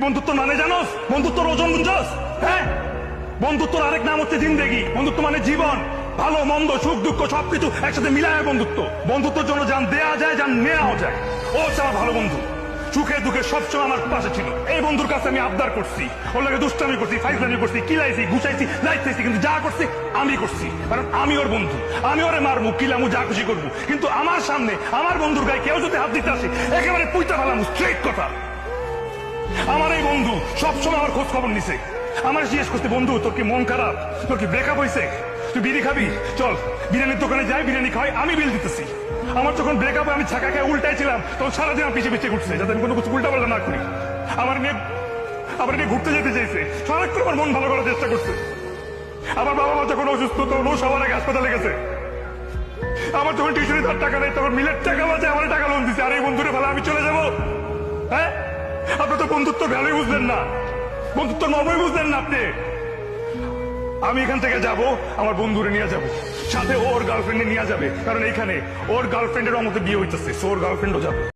বন্ধুত্ব মানে জানোস বন্ধুত্বর ওজন বুঝছস? হ্যাঁ? বন্ধুত্বর আরেক নাম হচ্ছে জিন্দেগি। বন্ধুত্ব মানে জীবন। ভালো, মন্দ, সুখ, দুঃখ, সবকিছু একসাথে মিলায় বন্ধুত্ব। বন্ধুত্বের জন্য যান দেয়া যায়, যান নেওয়াও যায়। ও আমার ভালো বন্ধু। সুখে দুঃখে সবসময় আমার পাশে ছিল। এই বন্ধুর কাছে আমি আবদার করছি। ওর লাগে দুষ্টামি করছি, ফাইজলামি করছি, কিলাইছি গুছাইছি লাইতেছি, কিন্তু যা করছি আমি করছি। কারণ আমি ওর বন্ধু। আমি ওরে মারবো, কিলামু, যা খুশি করব। কিন্তু আমার সামনে আমার বন্ধুর গায়ে কেউ যদি হাত দিতে আসে, একেবারে পুইতা ফেলাম স্ট্রেট কথা। আমার এই বন্ধু সবসময় আমার খোঁজ খবর নিছে। আমার জিজ্ঞেস করতে বন্ধু, তোর কি মন খারাপ? তোর কি ব্রেকআপ হয়েছে তুই বিড়ি খাবি? চল, বিরিয়ানির দোকানে যাই, বিরিয়ানি খাই আমি বিল দিতেছি। আমার যখন ব্রেকআপ আমি ছাকা খায় উল্টাই ছিলাম, তখন সারাদিন আমি পিছিয়ে পিছিয়ে ঘুরছে, যাতে আমি কোনো কিছু উল্টা পাল্টা না করি। আমার মেয়ে আমার মেয়ে ঘুরতে যেতে চাইছে। সারাক্ষণ আমার মন ভালো করার চেষ্টা করছে। আমার বাবা মা যখন অসুস্থ, তখন ও সবার আগে হাসপাতালে গেছে। আমার যখন টিউশনে তার টাকা নেই, তখন মিলের টাকা বাজে আমার টাকা লোন দিছে। আর এই বন্ধুরে ভালো, আমি চলে যাব? হ্যাঁ? আপনি তো বন্ধুত্ব ভালোই বুঝলেন না। বন্ধুত্ব মর্মই বুঝলেন না আপনি। আমি এখান থেকে যাব, আমার বন্ধুরে নিয়ে যাব। সাথে ওর গার্লফ্রেন্ডে নিয়ে যাবে। কারণ এখানে ওর গার্লফ্রেন্ডের মধ্যে বিয়ে হইতেছে ওর গার্লফ্রেন্ডও যাবে।